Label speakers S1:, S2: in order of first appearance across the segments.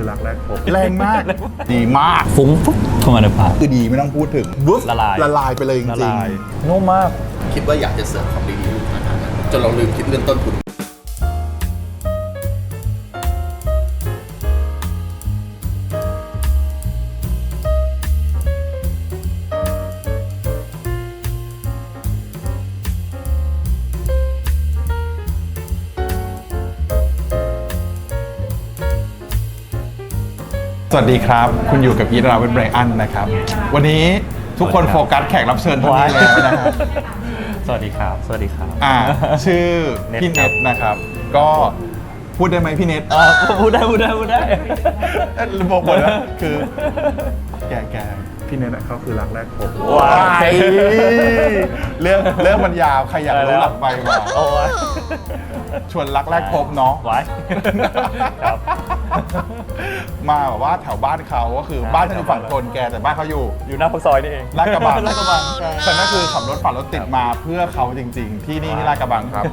S1: คือรักแรกพบแรงมาก ดีมาก
S2: ฟุ้งปุ๊บเข้ามาในปาก
S1: คือดีไม่ต้องพูดถึงวุ๊บ
S2: ละลาย
S1: ละลายไปเลยจ
S2: ละ
S1: ริง
S2: ลายนุ่มมาก
S3: คิดว่าอยากจะเสิร์ฟของดีๆลูกค้าทานกันจนเราลืมคิดเรื่องต้นทุน
S1: สวัสดีครับ คุณอยู่กับอีทราเวนไบรอันนะครับ วันนี้ทุกคน
S2: สวัสดีครับ
S1: โฟกัสแขกรับเชิญท่านนี้แล้วนะครับ
S2: สวัสดีครับ สวัสดีครับ
S1: อ่า ชื่อ
S2: เน็ต
S1: พี่
S2: ครั
S1: เน็
S2: บ
S1: ตนะครับ ก็พูดได้ไหมพี่เน็ต
S2: เออพูดได้พูดได้พูดได้
S1: บอกหมดแล้วคือแกแกพี่เน็ตอะเขาคือรักแรกพบ
S2: ว้าย
S1: เรื่องเรื่องมันยาวใครอยากรู้หลักไปมา
S2: โอ้ย
S1: ชวนรักแรกพบเนาะ
S2: ไว้ครับ
S1: มาแบบว่าแถวบ้านเขาก็คือ
S2: ใช่
S1: บ้านฉันอยู่ฝั่งทนแกแต่บ้านเขาอยู่
S2: อยู่หน้าปากซอยนี่เอง
S1: ลาดกระบัง
S2: ลาดกระบังใช่
S1: แต่นั่นคือขับรถฝ่ารถติดมาเพื่อเขาจริง ๆ ที่นี่ที่ลาดกระบังครับ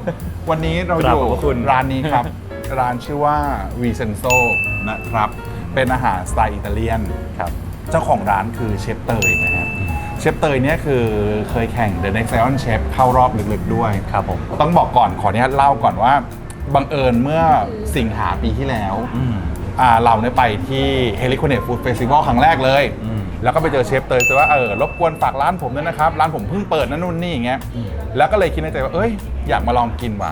S1: วันนี้เรา
S2: กรา
S1: อบยู่
S2: ขอบพระคุณ
S1: ร้านนี้ครับ ร้านชื่อว่า v i c e n z o นะครับ เป็นอาหารสไตล์อิตาเลียน
S2: ครับ
S1: เจ้าของร้านคือเชฟเตยนะครับเชฟเตยเนี่ยคือเคยแข่ง The Next Lion Chef เข้ารอบลึกๆด้วย
S2: ครับผม
S1: ต้องบอกก่อนขออนุญาตเล่าก่อนว่าบังเอิญเมื่อสิงหาปีที่แล้ว
S2: อืม
S1: อ่าเราเนี่ยไปที่ h e l i c o n e t Food Festival ครั้งแรกเลย
S2: อืม
S1: แล้วก็ไปเจอเชฟเตยแต่ว่าเออรบกวนฝากร้านผมด้วยนะครับ ร้านผมเพิ่งเปิดนั่นนู่นนี่อย่างเงี้ยแล้วก็เลยคิดในใจว่าเอ้ยอยากมาลองกินว่ะ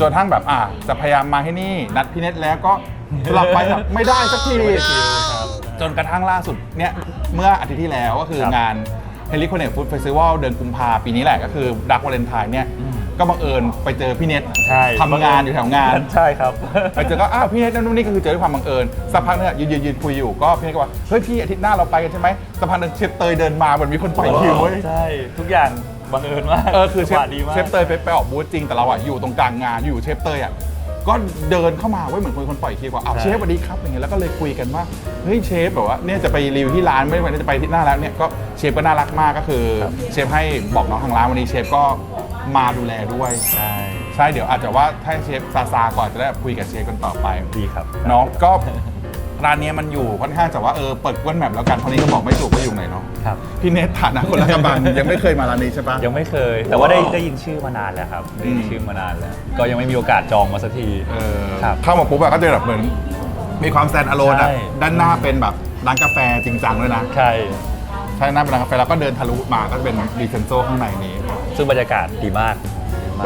S1: จนทั้งแบบอะจะพยายามมาให้นี่ นัดพี่เน็ตแล้วก็สลับไปแบบไม่ได้สักที
S2: ครับ
S1: จนกระทั่งล่าสุดเนี่ยเมื่ออาทิตย์ที่แล้วก็คือ
S2: ครับ
S1: งาน h e l i c o n e t Food Festival เดือนกุมภาปีนี้แหละก็คือดักวาเลนไทน์เนี่ย
S2: อืม
S1: ก็บังเอิญไปเจอพี่เน็ต
S2: ใช่
S1: ทำงานอยู่แถวงาน
S2: ใช่ครับ
S1: ไปเจอก็อ้าวพี่เน็ตนั่นนู่นนี่ก็คือเจอด้วยความบังเอิญสักพักเนี่ยยืนยืนยืนคุยอยู่ก็พี่เน็ตก็ว่าเฮ้ยพี่อาทิตย์หน้าเราไปกันใช่ไหมสักพักหนึงเชฟเตยเดินมาเหมือนมีคนปล่อยคิวเว้ย
S2: ใช่ ทุกอย่างบังเอิญมาก
S1: เออคือเช
S2: จัง
S1: ฟ
S2: หวะดีมาก
S1: เชฟเตยไปไปออกบูธจริงแต่เราอะอยู่ตรงกลางงานอยู่เชฟเตยอะก็เดินเข้ามาเว้ยเหมือนคนคนปล่อยคิวว่าอ้าว
S2: ใช่
S1: เชฟสวัสดีครับอย่างเงี้ยแล้วก็เลยคุยกันว่าเฮ้ยเชฟแบบว่าเนี่ยจะไปรีวิวที่ร้านไม่ได้วันนี้จะไปที่หน้าแล้วเนี่ยก็เชฟก็น่ารักมากก็คือ เชฟให้บอกน้องทางร้านวันนี้เชฟก็ มาดูแลด้วย
S2: ใช่
S1: ใช่เดี๋ยวอาจจะว่าถ้าเชฟซาซาก่อนจะได้คุยกับเชฟกันต่อไป
S2: ดีครับ
S1: เนาะก็ร้านเนี้ยมันอยู่ค่อนข้างจะว่าเออเปิดกวนแมปแล้วกันเพราะนี้ก็บอกไม่ถูกว่าอยู่ไหนเนาะ
S2: ครับ
S1: พี่เนทฐานะคนละกำบังยังไม่เคยมาร้านนี้ใช่ปะ
S2: ยังไม่เคย แต่ว่าได้ได้ยินชื่อมานานแล้วครับได้ยิน
S1: อืม
S2: ชื่อมานานแล้ว ก็ยังไม่มีโอกาสจองมาสักที
S1: เออ
S2: ครับ
S1: เข้ามาปุ๊บอะก็จะแบบเหมือนมีความแซนอโลนอะ
S2: ใช่
S1: ด้านหน้าเป็นแบบร้านกาแฟจริงจังด้วยนะ
S2: ใช่
S1: ใช่หน้าเป็นร้านกาแฟแล้วก็เดินทะลุมาก็จะเป็นดีเซนโซข้างในนี้
S2: ซึ่งบรรยากาศดีมาก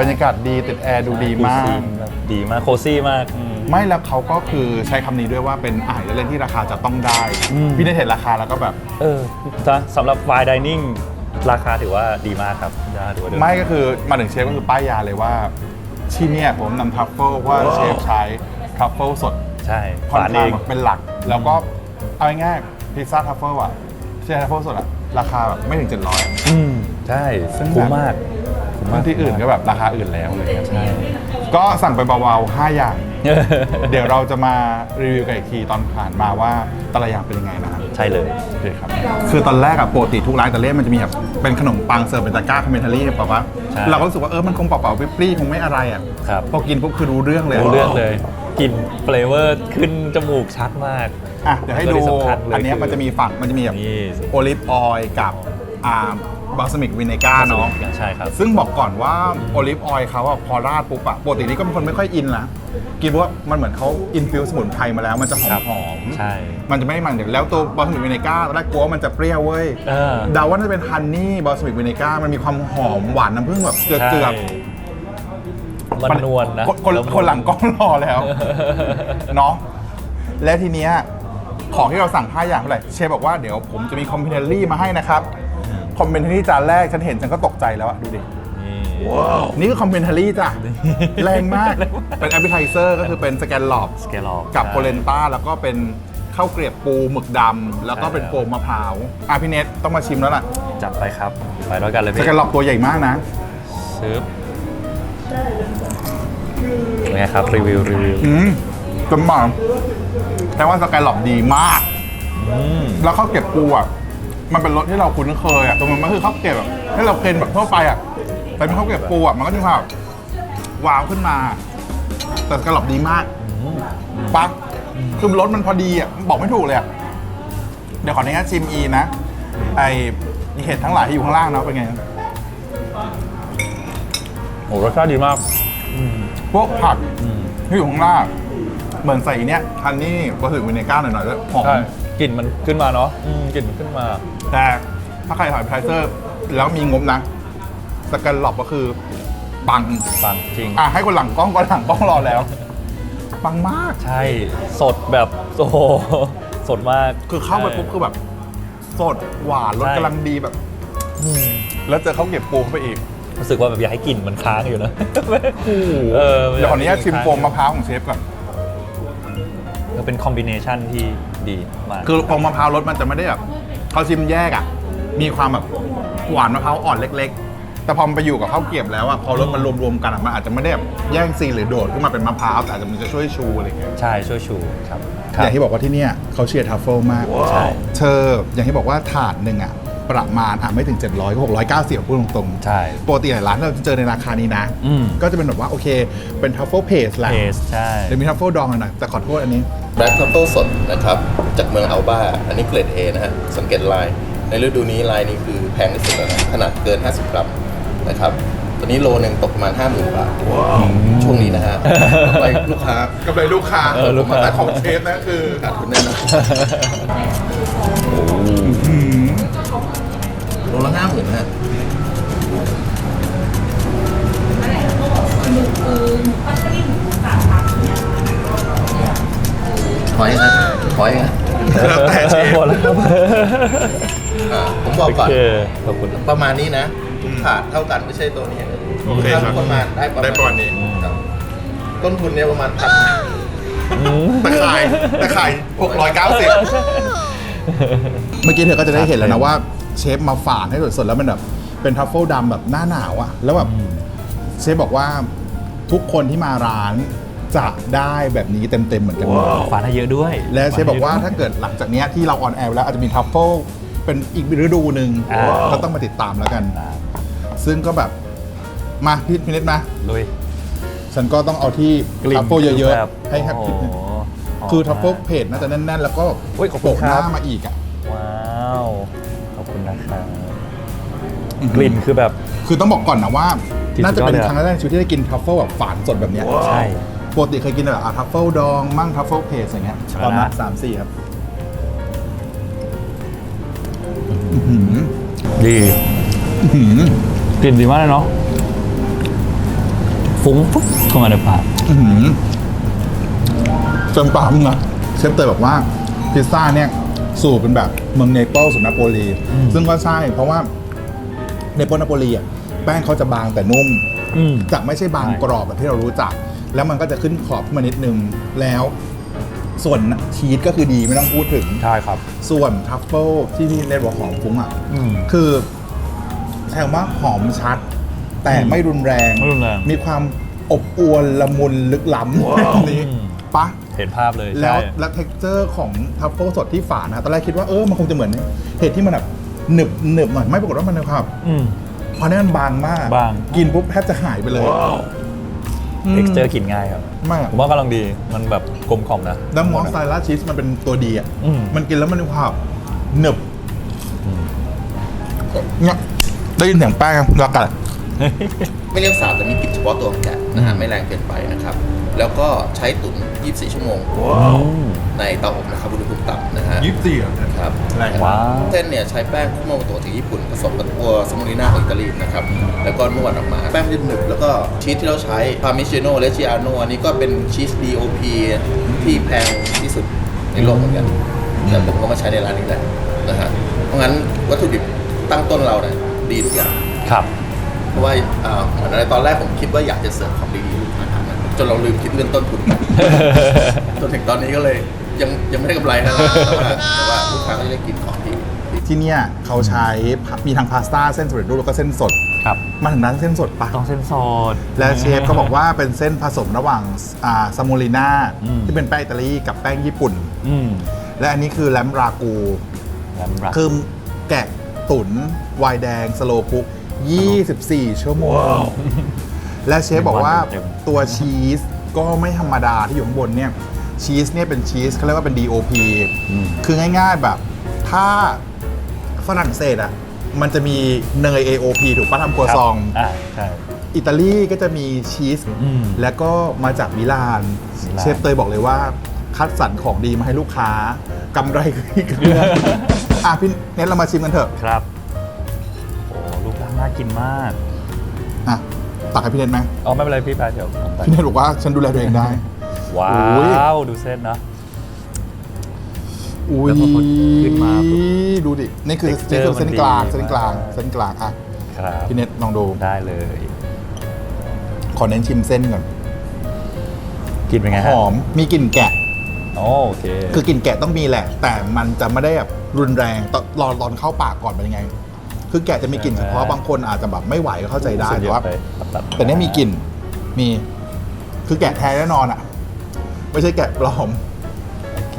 S1: บรรยากาศดีติดแอร์ดูดีมาก
S2: ซีนแบบดีมากโคซี่มากอืม
S1: ไม่แล้วเขาก็คือใช้คำนี้ด้วยว่าเป็นอาหารเล่นที่ราคาจะต้องได้
S2: อืม
S1: พี่ได้เห็นราคาแล้วก็แบบ
S2: เออสำสำหรับไฟดิเนิ่งราคาถือว่าดีมากครับถือว่าดี
S1: ไม่ก็คือมาถึงเชฟก็คือป้ายยาเลยว่า ที่เนี่ยผมนำทัฟเฟิลเพราะว่าเชฟใช้ทัฟเฟิลสด
S2: ใช่
S1: ค่อน
S2: ฝานเอ
S1: ข้าง
S2: ง
S1: เป็นหลัก แล้วก็เอาง่ายๆพิซซ่าทัฟเฟิลอะเชฟทัฟเฟิลสดอะราคาแบบไม่ถึง 700อะ
S2: อืม ใช่
S1: ซึ่ง
S2: คุ้ม
S1: แบบ
S2: มากคุ้มมาก
S1: ที่อื่นก็แบบราคาอื่นแล้วอะไรเลย
S2: ใช่
S1: ก็สั่งไปเบาๆ5อย่าง เดี๋ยวเราจะมารีวิวกันอีกทีตอนผ่านมาว่าแต่ละอย่างเป็นยังไงนะครับ
S2: ใช่เลย
S1: โอเคครับ คือตอนแรกอะปกติทุกร้านอิตาเลียนมันจะมีแบบเป็นขนมปังเสิร์ฟเป็นตะกร้าคอมเมนทารี่แบบว่า
S2: ใช่
S1: เราก็รู้สึกว่าเออมันคงเปล่าๆปรี้ๆคงไม่อะไรอะ
S2: ครับ
S1: พอกินปุ๊บคือรู้เรื่องเลย
S2: รู้เรื่องเลยกลิ่นเฟลเวอร์ขึ้นจมูกชัดมาก
S1: อะเดี๋ยวให้
S2: แล้ว
S1: ดู
S2: ก็ที่สำคัญเลย
S1: อันเนี้ย
S2: คือ
S1: มันจะมีฝั่งมันจะมีแบบ
S2: นี่
S1: โอลิฟออยล์กับอ่า บาสมิกวินเนก้าเนาะ
S2: ใช่ครับ
S1: ซึ่งบอกก่อนว่าโอลิฟออยล์เขาอะพอราดปุ๊บอะปกตินี่ก็เป็นคนไม่ค่อยอินนะกินเพราะว่ามันเหมือนเขาอินฟิวสมุนไพรมาแล้วมันจะหอ
S2: ครั
S1: ม
S2: บ
S1: หอม
S2: ใช่
S1: มันจะไม่มันเดี๋ยวแล้วตัวบาสมิกวินเนก้าตอนแรกกลัวว่ามันจะเปรี้ยวเว้ย
S2: เออ
S1: เดาว่าน่าจะเป็นฮันนี่บาสมิกวินเนก้ามันมีความหอมหวานน้ำผึ้งแบบเจือก
S2: ใช่
S1: เจือก
S2: มันนวลนะ
S1: คนคนคนหลังกล้องรอแล้ว เนาะและทีเนี้ยของที่เราสั่ง5อย่างเท่าไหร่เชฟบอกว่าเดี๋ยวผมจะมีคอมเพนเทอรี่มาให้นะครับ คอมเพนเทอรี่จานแรกฉันเห็นฉันก็ตกใจแล้วอะดูดิ
S2: นี่
S1: นี่คือคอมเพนเทอรี่จ้ะ แรงมาก เป็นแอปเปิลไทเซอร์ก็คือเป็นสแกนหลอบ
S2: สเกลอป
S1: กับโพเลนต้าแล้วก็เป็นข้าวเกรียบปูหมึกดำแล้วก็เป็น
S2: ใช่
S1: โฟมมะพร้าวอะพี่เนทต้องมาชิมแล้วล่ะ
S2: จัดไปครับ ไปด้วยกันเลย
S1: ส
S2: พี่
S1: แกนหลอบตัวใหญ่มากนะ
S2: ซื้อเป็นไงครับ รีวิว รีวิว
S1: อืมจนมาแต่ว่าสแกนหลอบดีมาก
S2: อืม
S1: แล้วข้าวเกรียบปูอะ มันเป็นรสที่เราคุ้นเคยอะแต่มันมันคือข้าวเกรียบแบบให้เรากินแบบทั่วไปอะแต่เป็นข้าวเกรียบปูอะมันก็จะมีความว้าวขึ้นมา แต่สกาลอบดีมาก
S2: อืม
S1: ปักคือรสมันพอดีอะบอกไม่ถูกเลยอะเดี๋ยวขออนุญาตชิมอีนะไอเห็ดทั้งหลายที่อยู่ข้างล่างเนาะเป็นไง
S2: โอ้รสชาติดีมาก
S1: พวกผักที่อยู่ข้างล่างเหมือนใส่เนี้ยฮันนี่วาซาบิวิเนก้าหน่อยๆด้วยหอม
S2: ใช่กลิ่นมันขึ้นมาเนาะอืมกลิ่นมันขึ้นมา
S1: แต่ถ้าใครหอยไพรเซอร์ แล้วมีงบนะสแกันหลอบก็คือปัง
S2: ปังจริง
S1: อะให้คนหลังกล้องก็หลังกล้องรอแล้วปังมาก
S2: ใช่ สดแบบโอ้โหสดมาก
S1: คือเข้าไปปุ๊บคือแบบ สดหวานรส
S2: ใช่
S1: กำลังดีแบบ
S2: อืม
S1: แล้วเจอเขาวเก็บปูเข้าไปอีก
S2: รู้สึกว่าแบบอยากให้กลิ่นมันค้างอยู่นะเออ
S1: เดี๋ยวขออนุญาตชิมโฟมมะพร้าวของเชฟก่อน
S2: มันเป็นคอมบิเนชันที่ดีมาก
S1: คือโฟมมะพร้าวรสมันจะไม่ได้แบบ เขาชิมแยกอะ มีความแบบหวานมะพร้าวอ่อนเล็ก ๆ แต่พอมันไปอยู่กับข้าวเกรียบแล้วอะพอรสมันรวมๆกันอะมันอาจจะไม่ได้แบบแย่งซีนหรือโดดขึ้นมาเป็นมะพร้าวแต่อาจจะมันจะช่วยชูอะไรอย่างเงี้ย
S2: ใช่ช่วยชูครับ
S1: อย่างที่บอกว่าที่เนี่ยเขาเชียร์ทัฟเฟิลมาก
S2: ใช่
S1: เธออย่างที่บอกว่าถาดหนึ่งอะ ประมาณอะไม่ถึง 700 ก็690พูดตรงๆ
S2: ใช่
S1: ปกติหลายร้านที่เราจะเจอในราคานี้นะ
S2: อืม
S1: ก็จะเป็นแบบว่าโอเค เป็นทัฟเฟิลเพสแหละ
S2: เพสใช่
S1: เดี๋ยวมีทัฟเฟิลดองหน่อยๆแต่ขอโทษอันนี้
S3: แบล็กทัฟเฟิลสดนะครับ จากเมืองอัลบาอันนี้เกรด A นะฮะ สังเกตลาย ในฤดูนี้ลายนี้คือแพงที่สุดแล้วนะขนาดเกิน 50 กรัมนะครับตอนนี้โลหนึ่งตกประมาณ 50,000 บาทช่วงนี้นะฮะกำไรลูกค้ากำ
S1: ไรลูกค้า
S2: เออลูกค้า
S1: แต่ของเชฟนะคือ
S3: ขาดทุนแน่นอน โลละห้าหมื่นฮะขอยนะขอยนะ
S1: แต่เชฟ
S2: หมดแล้วครับ
S3: อ่าผมบอก
S2: โอ
S3: ก่อน
S2: เคขอบคุณ
S3: ประมาณนี้นะขาดเท่ากันไม่ใช่ตัวนี้
S1: โอเคครับ
S3: ถ้าประมาณได้ประมาณ
S1: ได้ประมาณนี้
S3: ครับต้นทุนเนี่ยประมาณพัน
S1: แต่ขายแต่ขาย690 เมื่อกี้เธอก็จะได้เห็นแล้วนะว่า เชฟมาฝานให้สดๆแล้วมันแบบเป็นทัฟเฟิลดำแบบหน้าหนาวอะแล้วแบบเชฟบอกว่าทุกคนที่มาร้านจะได้แบบนี้เต็มๆเหมือนกันหมด
S2: ฝานให้เยอะด้วย
S1: และเชฟบอกว่าถ้าเกิดหลังจากเนี้ยที่เราออนแอร์แล้วอาจจะมีทัฟเฟิลเป็นอีกฤดูหนึ่ง
S2: อ่า
S1: ก็ต้องมาติดตามแล้วกัน ซึ่งก็แบบ มาพี่พินิดมา
S2: ลุย
S1: ฉันก็ต้องเอาที่
S2: กลิ่น
S1: ทัฟเฟิลเยอะ
S2: แบบ
S1: ๆให้แฮปปี้
S2: โอ้โห
S1: คือทัฟเฟิลเพจน่าจะแน่นๆ แล้วก็
S2: เฮ้ยขอบคุณ
S1: โปะหน้า
S2: ครับ
S1: มาอีกอะ
S2: ว้าว กลิ่นคือแบบ
S1: คือต้องบอกก่อนนะว่า
S2: ที่
S1: น่าจะเป็น
S2: สุดยอดเลยอะ
S1: ครั้งแรกในชีวิตที่ได้กินทัฟเฟิลแบบฝานสดแบบเนี้ย
S2: ใช่
S1: ปกติเคยกินแต่แบบทัฟเฟิลดองมั่งทัฟเฟิลเพจอย่างเงี้ย
S2: ใช่
S1: ประมาณ
S2: นะ
S1: สามสี่ครับอื้อหือ
S2: ดี
S1: อื้อหือก
S2: ลิ่นดีมากเลยเนาะฟุ้งปุ๊บเข้ามาในปาก
S1: อื้อหือจนปากมึงอะเชฟเตยบอกว่าพิซซ่าเนี่ย สูตรเป็นแบบเมืองเนเปิลสุดนาโปลีซึ่งก็ใช่เพราะว่าเนเปิลนาโปลีอะแป้งเขาจะบางแต่นุ่ม
S2: อืม
S1: จะไม่ใช่บาง
S2: ใช่
S1: กรอบแบบที่เรารู้จัก แล้วมันก็จะขึ้นขอบขึ้นมานิดนึงแล้ว ส่วนชีสก็คือดีไม่ต้องพูดถึง
S2: ใช่ครับ
S1: ส่วนทัฟเฟิลที่พี่เนทบอกหอมฟุ้งอะ
S2: อืม
S1: คือใช้คำว่าหอมชัด แต่ไม่รุนแรง
S2: ไม่รุนแรง
S1: มีความอบอวลละมุนลึกล้ำนี้
S2: อืม
S1: ปะ
S2: เห็นภาพเลย
S1: แล้ว
S2: ใช่
S1: แล้วเท็กเจอร์ของทัฟเฟิลสดที่ฝานะตอนแรกคิดว่าเออมันคงจะเหมือนเห็ดที่มันแบบหนึบหนึบหน่อยไม่ปรากฏว่ามันมีความแบบ
S2: อืม
S1: พอเนี่ยมันบางมาก
S2: บาง
S1: กินปุ๊บแทบจะหายไปเลย
S2: เท็กเจอร์กินง่ายครับ
S1: ไม่อะ
S2: ผมว่ากำลังดีมันแบบกลมกล่อมนะ
S1: แล้วมอสซาเรลล่าชีสมันเป็นตัวดีอะ
S2: อืม
S1: มันกินแล้วมันมีความหนึบเนี่ยได้ยินเสียงแป้งแล้วกัด
S3: ไม่เรียกสาบแต่มีกลิ่นเฉพาะตัวของแกะนะฮะไม่แรงเกินไปนะครับ แล้วก็ใช้ตุ๋น 24 ชั่วโมงในเตาอบนะครับอุณหภูมิต่ำนะฮะ
S1: ยี่สิบสี่อะ
S3: ครับ
S1: แรง
S2: ว้าว
S3: เส้นเนี่ยใช้แป้งคุโมโมโตะจากญี่ปุ่นผสมกับตัวสมุนไพรของอิตาลีนะครับ แล้วก็นวดออกมา แป้งมันจะหนึบแล้วก็ชีสที่เราใช้พาเมชิโน่และชิอาโนอันนี้ก็เป็นชีส DOP ที่แพงที่สุดในโลกเหมือนกันแต่ผมก็มาใช้ในร้านนี้แหละนะฮะเพราะงั้นวัตถุดิบตั้งต้นเราเนี่ยดีทุกอย่าง
S2: ครับ
S3: เพราะว่าอ่าเหมือนในตอนแรกผมคิดว่าอยากจะเสิร์ฟของดีๆให้ลูกค้าทานนะจนเราลืมคิดเรื่องต้นทุนไป จนถึงตอนนี้ก็เลยยังยังไม่ได้กำไรนะแต่ว่าแต่ว่าลูกค้าก็จะได้กินของดี
S1: ที่เนี่ยเขาใช้มีทั้งพาสต้าเส้นสำเร็จรูปแล้วก็เส้นสด
S2: ครับ
S1: มาถึงร้านเส้นสดปะ
S2: ต้องเส้นสด
S1: และเชฟก็บอกว่าเป็นเส้นผสมระหว่างอ่าซาโมลิน่า
S2: อืม
S1: ที่เป็นแป้งอิตาลีกับแป้งญี่ปุ่น
S2: อืม
S1: และอันนี้คือแลมรากู
S2: แล้วรัก
S1: คือแกะตุ๋นไวน์แดงสโลคุก 24 ชั่วโมง และเชฟบอกว่า
S2: เต็ม
S1: ตัวชีสก็ไม่ธรรมดาที่อยู่ข้างบนเนี่ยชีสเนี่ยเป็นชีสเขาเรียกว่าเป็น DOP
S2: อืม
S1: คือง่ายๆแบบ ถ้าฝรั่งเศสอะ มันจะมีเนย AOP ถูกปะทำครัวซอง
S2: อ่าใช่
S1: อิตาลีก็จะมีชีส
S2: อืม
S1: แล้วก็มาจากมิลาน
S2: มิลาน
S1: เชฟเตยบอกเลยว่า คัดสรรของดีมาให้ลูกค้ากำไรคืออีกเรื่องอะพี่เน็ตเรามาชิมกันเถอะ
S2: ครับโอ้ลู กร่างน่ากินมาก
S1: อะตักให้พี่เน็ตไหม
S2: อ๋อไม่เป็นไรพี่แปเดี๋ยวผมไป
S1: พี่เน็ตบอกว่าฉันดูแลตัวเองได้
S2: ว้
S1: โอ้ยา
S2: วดูเส้นนะ
S1: อุ้ย
S2: แล้วพอเขาขึ้นมาปุ๊บ
S1: ดูดิ นี่คือ
S2: Texture
S1: นี่คือเส้นกลาง
S2: มันดี
S1: เส้นกลาง
S2: มาก
S1: เส้นกลางอะ
S2: ครับ
S1: พี่เน็ตลองดู
S2: ได้เลย
S1: ขอเน้นชิมเส้นก่อน
S2: กินเป็นไง
S1: ห
S2: ฮะ
S1: อมมีกลิ่นแกะ
S2: โอโอเค
S1: คือกลิ่นแกะต้องมีแหละ แต่มันจะไม่ได้แบบรุนแรงตอนรอตอนเข้าปากก่อนเป็นยังไง คือแกะจะมีกลิ่นเฉพาะบางคนอาจจะแบบไม่ไหวก็เข้าใจได้
S2: รู้สึก
S1: แต่
S2: เยอะ
S1: ว่า
S2: ไปตัด
S1: แต่เนี้ยมีกลิ่นมีคือแกะแท้แน่นอนอะ ไม่ใช่แกะปลอม
S2: โอเค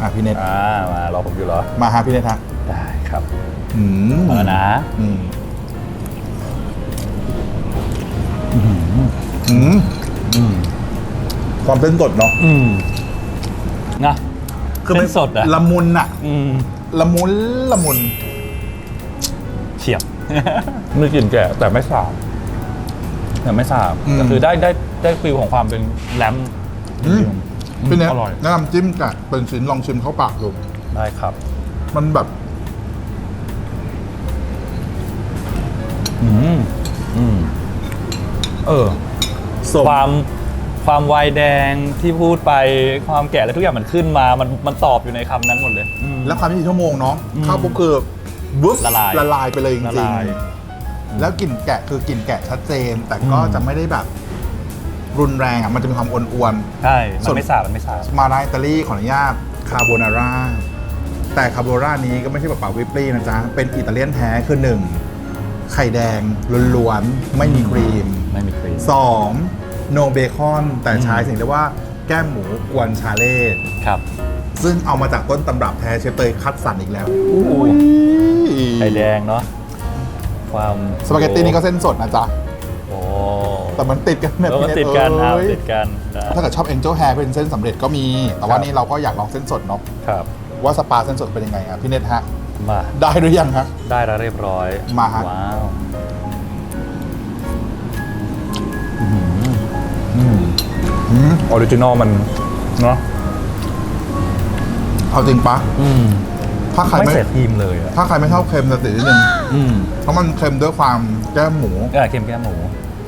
S1: อะพี่เน็ต
S2: อ่ามารอผมอยู่เหรอ
S1: มาหาพี่เน็ตฮะ
S2: ได้ครับ
S1: อืม
S2: เอานะ
S1: อืมอืม
S2: อืม
S1: ความเส้นสดเนาะ
S2: อืมนะ
S1: คือ
S2: เส้
S1: มัน
S2: นสดอะ
S1: ละมุนอะ
S2: อืม
S1: ละมุนละมุน
S2: เฉียบ
S1: มีกลิ่นแกะแต่ไม่สาบ
S2: แต่ไม่ทราบ
S1: อืม
S2: แต่คือได้ได้ได้ฟิลของความเป็นแรม
S1: อืมพี่เน็ต
S2: อร่อย
S1: แนะนำจิ้มแกะเป็นชิ้นลองชิมเข้าปากดู
S2: ได้ครับ
S1: มันแบบ
S2: อืมอืมเออ
S1: สม
S2: ความความวายแดงที่พูดไปความแก่และทุกอย่างมันขึ้นมา มันมันตอบอยู่ในคำนั้นหมดเลยอืม
S1: แล้วความยี่ชั่วโมงเนาะ
S2: อืม
S1: เข้าปุ๊บคือ บุ๊บ
S2: ละลาย
S1: ละลายไปเลยจ
S2: ละ
S1: ริง
S2: ลาย
S1: ๆ แล้วกลิ่นแกะคือกลิ่นแกะชัดเจน แต่ก็
S2: อืม
S1: จะไม่ได้แบบ รุนแรงอะมันจะมีความอ้วน
S2: ใช่
S1: ส่
S2: มั
S1: วน
S2: นไม่สาบมันไม่สาบ
S1: ๆมาร้านอิตาลีขออนุญาตคาโบนาร่าแต่คาโบนาร่านี้ก็ไม่ใช่แบบเปล่าวิปปี้นะจ๊ะ เป็นอิตาเลียนแท้คือหนึ่งไข่แดงล้วนๆไม่มีครีม
S2: ไม่มีครีม
S1: สองโนเบคอนแต่ใช้
S2: อืม
S1: สิ่งเรียกว่าแก้มหมูกวนชาเล่
S2: ครับ
S1: ซึ่งเอามาจากต้นตำรับแท้เชฟเตยคัดสรรอีกแล้ว
S2: ไข่แดงเนาะความ
S1: สปาเกตตี้นี่ก็เส้นสดนะจ๊ะ
S2: โอ้
S1: แต่มันติดกันแบบ
S2: แล้วมัน
S1: นี้
S2: ติดกันเอา
S1: เอ้ย
S2: ติดกันได้
S1: ถ้าเกิดชอบ Angel Hair เป็นเส้นสำเร็จก็มี แต่ว่า
S2: ครับ
S1: นี่เราก็อยากลองเส้นสดเนาะ
S2: ครับ
S1: ว่าสปาเส้นสดเป็นยังไงครับพี่เนทฮะ
S2: มา
S1: ได้หรือยังฮะ
S2: ได้แล้วเรียบร้อย
S1: มาฮะ
S2: ว้าว
S1: อืม
S2: ออริจินอลมันเนาะ
S1: เอาจริงปะ
S2: อืม
S1: ถ้าใคร
S2: ไม่
S1: ไม่
S2: เสร็จทีมเลยอะ
S1: ถ้าใครไม่ชอบเค็มจะติดนิดนึง
S2: อืม
S1: เพราะมันเค็มด้วยความแก้มหมู
S2: เออเค็มแก้มหมู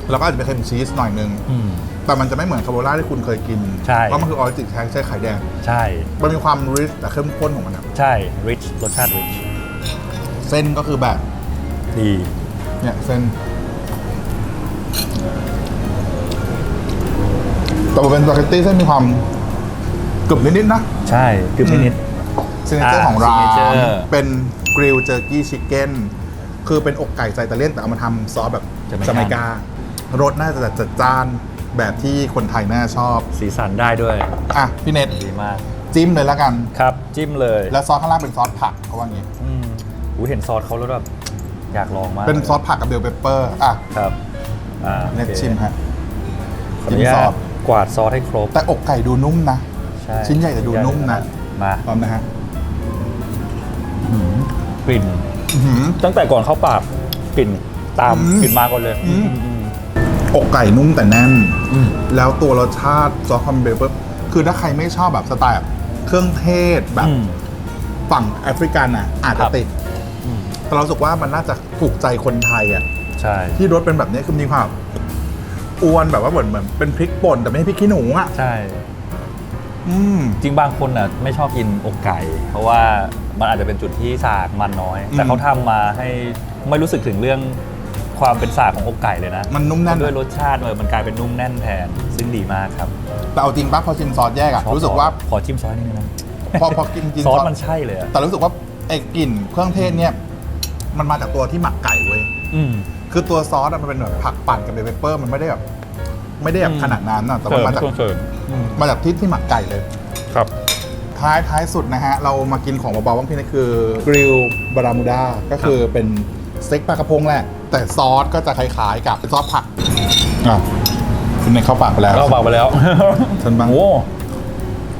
S1: แล้วก็อาจจะเป็นเค็มชีสหน่อยนึง
S2: อืม
S1: แต่มันจะไม่เหมือนคาโบนาร่าที่คุณเคยกิน
S2: ใช่
S1: เพราะมันคือออริจินแท้ใช้ไข่แดง
S2: ใช่
S1: มันมีความริชแต่เข้มข้นของมันอะ
S2: ใช่ rich รสชาติ rich
S1: เส้นก็คือแบบ
S2: ดี
S1: เนี่ยเส้น แต่พอเป็นสปาเกตตี้เส้นมีความกรึบนิดๆนะ
S2: ใช่คือนิด
S1: ซิกเนเจอร์
S2: อ่า
S1: ของร้าน
S2: signature
S1: เป็นกริลเจอร์กี้ชิคเก้นคือเป็นอกไก่ไซตาเลียนแต่เอามาทำซอสแบบ
S2: Jamaican
S1: จาเมกา รสน่าจะจัดจ้านแบบที่คนไทยน่าชอบ
S2: สีสันได้ด้วย
S1: อะ พี่เน็ต
S2: ดีมาก
S1: จิ้มเลยแล้วกัน
S2: ครับจิ้มเลย
S1: แล้วซอสข้างล่างเป็นซอสผักเขาว่างี้
S2: อืมอู้เห็นซอสเขาแล้วแบบอยากลองมาก
S1: เป็นซอสผักกับเบลเปปเปอร์อะ
S2: ครับอ่า
S1: เน็ต
S2: โอค
S1: ชิมฮะ
S2: ขออนุญา
S1: จิ้มซอ
S2: ต
S1: ส
S2: กวาดซอสให้ครบ
S1: แต่อกไก่ดูนุ่มนะ
S2: ใช่
S1: ชิ้นใหญ่แต่ดูนุ่มนะ
S2: มา
S1: พร้อมนะฮะ
S2: กลิ่น
S1: อื้อหือ
S2: ตั้งแต่ก่อนเข้าปากกลิ่นตาม
S1: อืม
S2: กลิ่นมาก่อนเลย
S1: อืม
S2: อืม
S1: อกไก่นุ่มแต่แน่น
S2: อืม
S1: แล้วตัวรสชาติซอสคอมเบลเปอร์คือถ้าใครไม่ชอบแบบสไตล์แบบเครื่องเทศแบบ
S2: อืม
S1: ฝั่งแอฟริกันอะอาจ
S2: ค
S1: จะ
S2: รับ
S1: ติด
S2: อืม
S1: แต่เรารู้สึกว่ามันน่าจะถูกใจคนไทยอะ
S2: ใช่
S1: ที่รสเป็นแบบนี้คือมีความอ้วนแบบว่าเหมือนเหมือนเป็นพริกป่นแต่ไม่ใช่พริกขี้หนูอะ
S2: ใช่
S1: อืม
S2: จริงบางคนน่ะไม่ชอบกินอกไก่ เพราะว่า มันอาจจะเป็นจุดที่สากมันน้อย แต่
S1: อืม
S2: เขาทำมาให้ไม่รู้สึกถึงเรื่องความเป็นสากของอกไก่เลยนะ
S1: มันนุ่มแน่น
S2: ด้วยรสชาติเลยมันกลายเป็นนุ่มแน่นแทนซึ่งดีมากครับ
S1: แต่เอาจริงปะพอชิมซอสแยกอะ
S2: ชอบ
S1: รู้สึกว่า
S2: ขอจิ้มซอสนิดนึงนะ
S1: พอพอกินกิน
S2: ซอสมันใช่เลยอะ
S1: แต่รู้สึกว่าไอ้กลิ่นเครื่องเทศเนี่ย มันมาจากตัวที่หมักไก่เว้ย
S2: อืม
S1: คือตัวซอสอะมันเป็นแบบผักปั่นกับเบเปเปอร์ มันไม่ได้แบบไม่ได้แบบ
S2: อืม
S1: ขนาดนั้นนะแต่
S2: เสริ
S1: ว่ามมาจาก
S2: เสริม
S1: มาจากที่ที่หมักไก่เลย
S2: ครับ
S1: ท้ายท้ายสุดนะฮะ เรามากินของเบาๆบ้างพี่นะคือกริลบารามูดาก็คือเป็นสเต็กปลากระพงแหละ แต่ซอสก็จะคล้ายๆกับเป็นซอสผักอะคุณในเข้าปากไปแล้ว
S2: เราเบาไปแล้ว
S1: ฉันบ้าง
S2: โอ้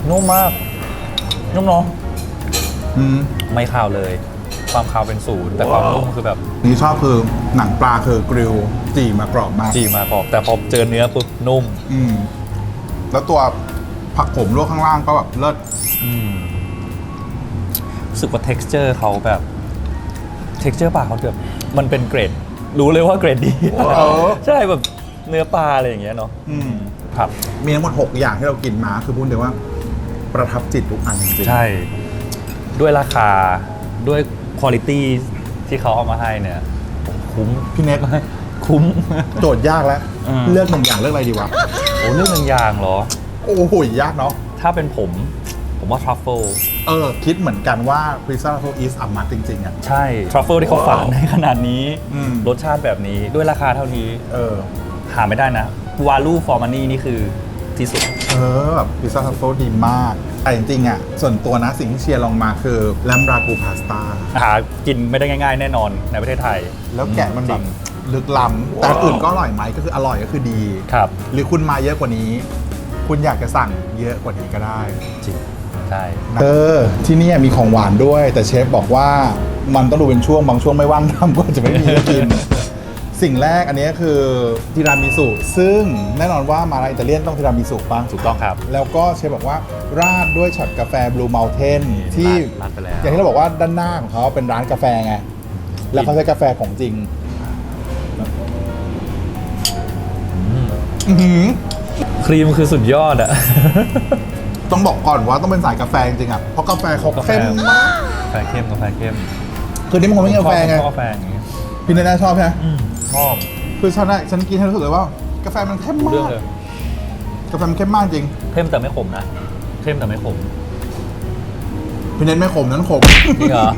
S2: นุ่มมาก นุ่มเนาะ
S1: อืม
S2: ไม่คาวเลย ความคาวเป็นศูนย์แต่ความนุ่มคือแบบ
S1: นี่ชอบคือหนังปลาคือกริลจีมากรอบมาก
S2: จีมากรอบแต่พอเจอเนื้อปุ๊บนุ่ม
S1: อืมแล้วตัว ผักผมลวกข้างล่างก็แบบเลิศ
S2: อืมรู้สึกว่า texture เขาแบบ texture ปลาเขาแบบมันเป็นเกรด รู้เลยว่าเกรดดี
S1: เออ
S2: ใช่แบบเนื้อปลาอะไรอย่างเงี้ยเนาะ
S1: อืม
S2: ครับ
S1: มีทั้งหมด 6 อย่างที่เรากินมา คือพูดเลยว่า ประทับจิตทุกอันจริงๆ
S2: ใช่ ด้วยราคาด้วยคุณภาพที่เขาเอามาให้เนี่ย คุ้ม
S1: พี่เน็ต
S2: คุ้ม
S1: โจทย์ยากแล้ว
S2: อืม
S1: เลือกหนึ่งอย่างเลือกอะไรดีวะ
S2: โอ้เรื่องหนึ่งอย่างเหรอ
S1: โอ้โหยากเนาะ
S2: ถ้าเป็นผม ผมว่าทรัฟเฟิล
S1: เออ คิดเหมือนกันว่า Pizza t o is a must จริงๆอะ
S2: ใช่ทรัฟเฟิลที่เขาฝานให้ขนาดนี้
S1: อืม
S2: รสชาติแบบนี้ด้วยราคาเท่านี้
S1: เออ
S2: หาไม่ได้นะวาลูฟอร์มานี่นี่คือที่สุด
S1: เออแบบพิซซ่าทัฟเฟิลดีมาก แต่จริงๆอะ ส่วนตัวนะสิ่งที่เชียร์ลองมาคือแลมรากูพาสต้า
S2: หากินไม่ได้ง่ายๆ แน่นอนในประเทศไทย
S1: แล้วแกะมันแบบ
S2: จริง
S1: ลึกล้ำแต่อื่นก็อร่อยไหมก็คืออร่อยก็คือดี
S2: ครับ
S1: หรือคุณมาเยอะกว่านี้ คุณอยากจะสั่งเยอะกว่านี้ก็ได้
S2: จริงใช่
S1: เออที่นี่มีของหวานด้วย แต่เชฟบอกว่ามันต้องดูเป็นช่วงบางช่วงไม่ว่างทำก็จะไม่มีให้กิน สิ่งแรกอันนี้คือทีรามิสุซึ่งแน่นอนว่ามาร้านอิตาเลียนต้องทีรามิสุป่ะ
S2: ถูกต้องครับ
S1: แล้วก็เชฟบอกว่าราดด้วยช็อตกาแฟบลูเมลเทน
S2: นี่
S1: ที่
S2: ราดไปแล้ว
S1: อย่างที่เราบอกว่าด้านหน้าของเขาเป็นร้านกาแฟไงแล้วเขาใช้กาแฟของจริงอื้อหือ
S2: ครีมคือสุดยอดอะ
S1: ต้องบอกก่อนว่าต้องเป็นสายกาแฟจริงๆอะ เพราะกาแฟเขาเข้มมาก
S2: กาแฟเข้มกาแฟเข้ม
S1: คือนี่มันคงไม่ใช่กาแฟไง
S2: ชอบกาแฟอย่างงี้
S1: พี่เนยน่าชอบใช่ไหม
S2: อืมชอบ
S1: คือฉันอะฉันกินให้รู้สึกเลยว่ากาแฟมันเข้ม
S2: เรื่อง
S1: มาก
S2: เลย
S1: กาแฟมันเข้มมากจริง
S2: เข้มแต่ไม่ขมนะเข้มแต่ไม่ขม
S1: พี่เนยไม่ขมนั้นขม
S2: จริงเหรอ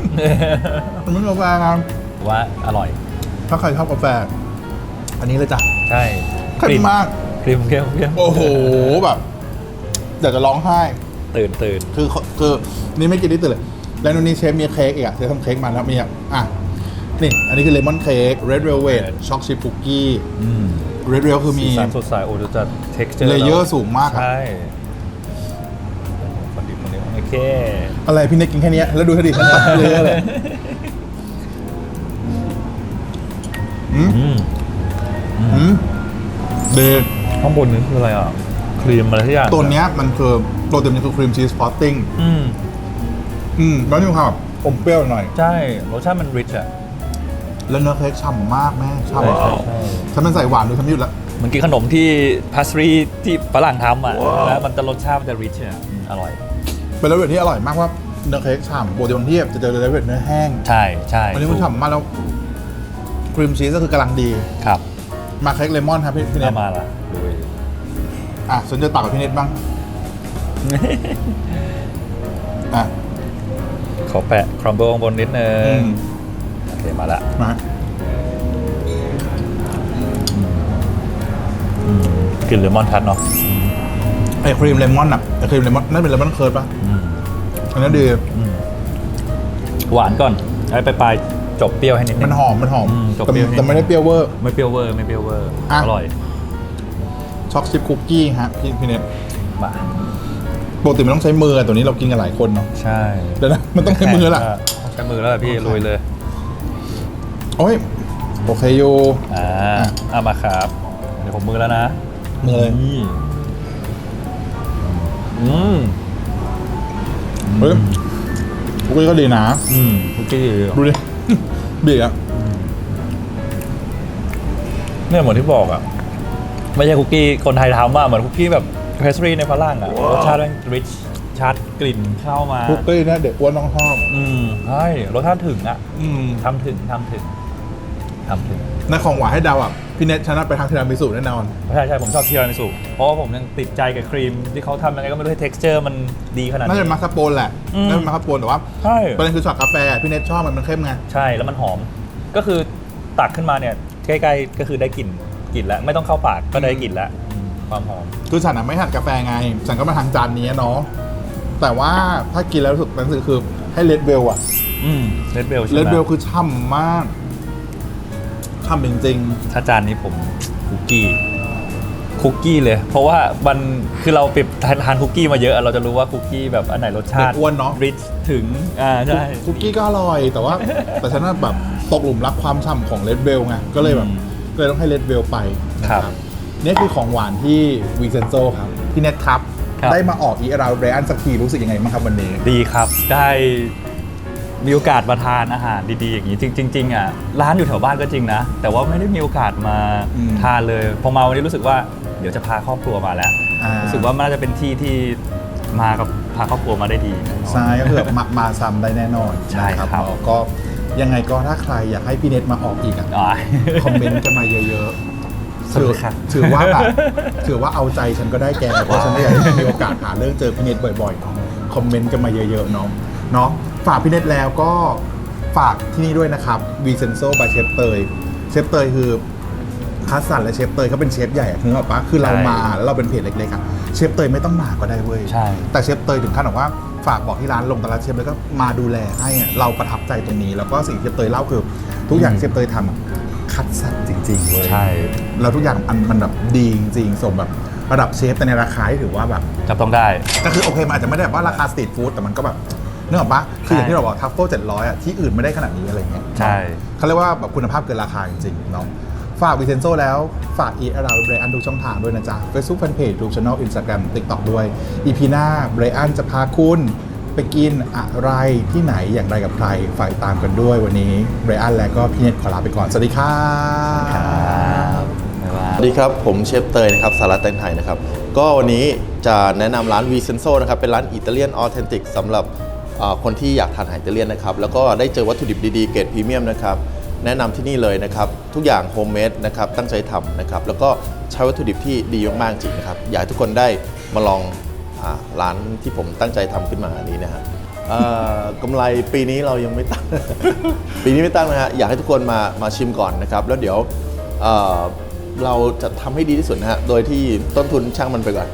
S1: มันไม่กาแฟไง
S2: ว่าอร่อย
S1: ถ้าใครชอบกาแฟ อันนี้เลยจ้ะ
S2: ใช่
S1: เข้มมาก
S2: ครีมเข้มเข้ม
S1: โอ้โหแบบอยากจะร้องไห้
S2: ตื่นตื่น
S1: คือคือนี่ไม่กินนี่ตื่นเลย แล้วนู่นนี่เชฟมีเค้กอีกอะเชฟทำเค้กมาแล้วมีอะอะนี่ อันนี้คือเลมอนเค้กเรดเวลเวทช็อกชิพคุกกี้
S2: อืม
S1: เรดเวลคือมี
S2: สีสันสดใสโอ้ดูจะ texture
S1: เลเยอร์
S2: แว
S1: สูงมากอะ
S2: ใช่คนดีคนนี้โอเค
S1: อะไรพี่เน็กกินแค่เนี้ยแล้วดูเท่าดิฉันตัดเลเยอร์เลยอืม
S2: อืม
S1: อืมเด
S2: ข้างบนนี้คืออะไรอะ ครีมอะไรที่อย่าง
S1: ตัวเนี้ยมันคือโปรตีนมันคือครีมชีสฟอตติ้ง
S2: อืม
S1: อืมแล้วมีความแบบอมเปรี้ยวหน่อย
S2: ใช่รสชาติมัน rich อะ
S1: แล้วเนื้อเค้กฉ่ำมากแม่ฉ่
S2: ใช่ใช่ใช่ำ
S1: ฉันเป็นใส่หวานดูฉันไม่หยุดละ
S2: เหมือนกินขนมที่พาสตรีที่ฝรั่งทำอะแล้วมันจะรสชาติมันจะ rich อะอืมอร่อย
S1: เป็นเลเวลที่อร่อยมากว่าเนื้อเค้กฉ่ำปกติบางที่จะเจอเลเวลเนื้อแห้ง
S2: ใช่ใช่
S1: อันนี้มันฉ่ำมากแล้วครีมชีสก็คือกำลังดี
S2: ครับ
S1: มาเค้กเลมอนครับพี่พี่เน็
S2: เอา
S1: ต
S2: มาละดูดิ
S1: อะฉันจะตักกับพี่เน็ตบ้าง อะ
S2: ขอแปะครัมเบิลข้างบนนิดนึ
S1: อื
S2: ง
S1: ม
S2: โอเคมาละ
S1: มา
S2: อืมกลิ่นเลมอนทัดเนาะ
S1: ไอ้ครีมเลมอนอะไอ้ครีมเลมอนนั่นเป็นเลมอนเคิร์ดปะ
S2: อืม
S1: อันนั้นดี
S2: อืมหวานก่อนไอ้ปลายๆจบเปรี้ยวให้นิดนึง
S1: มันหอมมันหอม
S2: อืมจบ
S1: แต่
S2: เปรี้ยวนิด
S1: แต่ไม่ได้เปรี้ยวเวอร์
S2: ไม่เปรี้ยวเวอร์ ไม่เปรี้ยวเวอร์
S1: อะ
S2: อร่อย
S1: ช็อกชิพคุกกี้ฮะพี่พี่เน็ต
S2: มา
S1: ปกติมันต้องใช้มือตัวนี้เรากินกันหลายคนเนาะ
S2: ใช่
S1: เดี๋ยวนะมันต้องใช้มือแหละ
S2: ต้องใช้มือแล้วล่ะพี่ลุยเลย
S1: โอ้ยโอเคโย
S2: อ่า
S1: อะ
S2: เอามาครับเดี๋ยวผมมือแล้วนะ
S1: มือเลย
S2: นี่อืม
S1: เฮ้ยคุกกี้ก็ดีนะ
S2: อืมคุกกี้
S1: ดูดิดีอะ
S2: เนี่ยเหมือนที่บอกอะ ไม่ใช่คุกกี้คนไทยทำอะเหมือนคุกกี้แบบเพสตรีในฝรั่งอะรสชาติมันริชชัดกลิ่นเข้ามา
S1: คุกกี้เนี่ยเด็กอ้วนต้องชอบ
S2: อืมใช่รสชาติถึงอะ
S1: อืม
S2: ทำถึงทำถึงทำถึง
S1: ในของหวานให้เดาอะพี่เน็ตชนะไปทางทีรามิสุแน่นอน
S2: ใช่ใช่ผมชอบทีรามิสุเพราะว่าผมยังติดใจกับครีมที่เขาทำยังไงก็ไม่รู้ให้ texture มันดีขนาด
S1: น่าจะ
S2: นี้
S1: เป็นมาสคาโปนแหละ
S2: อืม
S1: น่าจะเป็นมาสคาโปนแต่ว่า
S2: ใช่
S1: ประเด็นคือช็อตกาแฟอะพี่เน็ตชอบมันมันเข้มไง
S2: ใช่แล้วมันหอม ก็คือตักขึ้นมาเนี่ยใกล้ๆก็คือได้กลิ่น กลิ่นแล้วไม่ต้องเข้าปากก็ได้กลิ่นแล้วอืมความหอม
S1: คือฉันอะไม่ทานกาแฟไง ฉันก็มาทางจานนี้เนาะแต่ว่าถ้ากินแล้วรู้สึกรู้สึกคือให้เลดเบลอะ
S2: อืมเลดเบลใช่
S1: เลด
S2: ไหม
S1: เบลคือช่ำมากช่ำจริง
S2: ถ้าจานนี้ผมคุกกี้
S1: ๆ
S2: คุกกี้เลย เพราะว่ามันคือเราเปรียบทานทานคุกกี้มาเยอะเราจะรู้ว่าคุกกี้แบบอันไหนรสชาติ
S1: เด็กอ้วนเนอะ
S2: ริชถึงอ่าใช่
S1: คุกกี้ก็อร่อยแต่ว่า แต่ฉันน่ะแบบตกหลุมรักความฉ่ำของเลดเวลไงก็เลยแบบ
S2: อืม
S1: ก็เลยต้องให้เลดเวลไปนะครับนี่คือของหวานที่วีเซนโซครับพี่เน็ตครับ
S2: ครับ
S1: ได้มาออกอีอาราเรอันสักทีรู้สึกยังไงบ้างครับวันนี้
S2: ดีครับได้มีโอกาสมาทานอาหารดีๆอย่างนี้จริงจริงๆอะร้านอยู่แถวบ้านก็จริงนะ แต่ว่าไม่ได้มีโอกาสมา
S1: อืม
S2: ทานเลยพอมาวันนี้รู้สึกว่าเดี๋ยวจะพาครอบครัวมาแล้ว
S1: อ่ารู้
S2: รู้สึกว่ามันน่าจะเป็นที่ที่มากับพาครอบครัวมาได้ดี
S1: ใช่ก็คือแบบมามาซ้ำได้แน่นอน
S2: ใช่
S1: นะครับก็ ยังไงก็ถ้าใครอยากให้พี่เน็ตมาออกอีกอะ
S2: อ๋อ
S1: คอมเมนต์กันมาเยอะๆ
S2: สวัส
S1: ถื
S2: ดี
S1: อ
S2: ครับ
S1: ถือว่าแบบถือว่าเอาใจฉันก็ได้แกเพราะฉันก็อยากให้มีโอกาสหาเรื่องเจอพี่เน็ตบ่อยๆเนาะคอมเมนต์กันมาเยอะๆเนาะเนาะฝากพี่เน็ตแล้วก็ฝากที่นี่ด้วยนะครับวีเซนโซบายเชฟเตยเชฟเตยคือคัสสันและเชฟเตยเขาเป็นเชฟใหญ่อะนึกออกปะคือเรา
S2: ใช่
S1: มาแล้วเราเป็นเพจเล็กๆอะเชฟเตยไม่ต้องมาก็ได้เว้ย
S2: ใช่
S1: แต่เชฟเตยถึงขั้นบอกว่า ฝากบอกที่ร้านลงตลาดเชฟแล้วก็มาดูแลให้อะเราประทับใจตรงนี้ แล้วก็สิ่งที่เชฟเตยเล่าคือ ทุกอย่างที่เชฟเตยทำอะคัดสรรจริงๆเว้ย
S2: ใช่
S1: แล้วทุกอย่างมันมันแบบดีจริงๆสมแบบระดับเชฟแต่ในราคาที่ถือว่าแบบ
S2: จับต้องได้
S1: ก็คือโอเค มันอาจจะไม่ได้แบบว่าราคาสตรีทฟู้ดแต่มันก็แบบนึกออกปะคืออย่างที่เราบอกทัฟเฟิลเจ็ดร้อยอะที่อื่นไม่ได้ขนาดนี้อะไรเงี้ย
S2: ใช่
S1: เขาเรียกว่าแบบคุณภาพเกินราคาจริงๆเนาะ ฝากวิเซนโซแล้ว ฝากอีอาราเบรอันทุกช่องทางด้วยนะจ๊ะ Facebook Fanpage ทูช anel Instagram TikTok ด้วยอีพีหน้าเบรอันจะพาคุณไปกินอะไรที่ไหนอย่างไรกับใครฝายตามกันด้วยวันนี้เบรอันและก็พี่เน็ตขอลาไปก่อน สวัสดีครับ
S3: สวัสดีครับ ผมเชฟเตยนะครับสารัตแตงไทยนะครับ ก็วันนี้จะแนะนำร้านวีเซนโซนะครับ เป็นร้านอิตาเลียนออเทนติกสำหรับคนที่อยากทานอาหารอิตาเลียนนะครับ แล้วก็ได้เจอวัตถุดิบดีๆ เกรดพรีเมียมนะครับ แนะนำที่นี่เลยนะครับ ทุกอย่างโฮมเมดนะครับตั้งใจทำนะครับ แล้วก็ใช้วัตถุดิบที่ดีมากๆจริงนะครับ อยากให้ทุกคนได้มาลองอาร้านที่ผมตั้งใจทำขึ้นมานี้นะฮะเอ่อกำไรปีนี้เรายังไม่ตั้ง ปีนี้ไม่ตั้งนะฮะอยากให้ทุกคนมามาชิมก่อนนะครับ แล้วเดี๋ยวเอ่อเราจะทำให้ดีที่สุดนะฮะโดยที่ต้นทุนช่างมันไปก่อน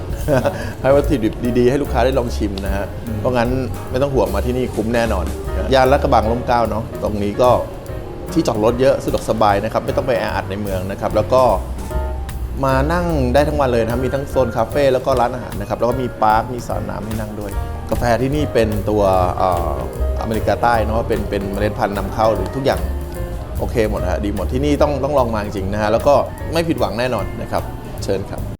S3: ให้วัตถุดิบดีๆ ให้ลูกค้าได้ลองชิมนะฮะเพราะงั้นไม่ต้องห่วงมาที่นี่คุ้มแน่นอนยานลาดกระบังร่มเกล้าเนาะตรงนี้ก็ ที่จอดรถเยอะสะดวกสบายนะครับ ไม่ต้องไปแออัดในเมืองนะครับ แล้วก็มานั่งได้ทั้งวันเลยนะครับ มีทั้งโซนคาเฟ่แล้วก็ร้านอาหารนะครับ แล้วก็มีปาร์ค มีสระน้ำให้นั่งด้วย กาแฟที่นี่เป็นตัวเอ่ออเมริกาใต้เนาะเป็นเป็นเมล็ดพันธุ์นำเข้าหรือทุกอย่างโอเคหมดฮะดีหมดที่นี่ต้องต้องลองมาจริงๆนะฮะแล้วก็ไม่ผิดหวังแน่นอนนะครับ เชิญครับ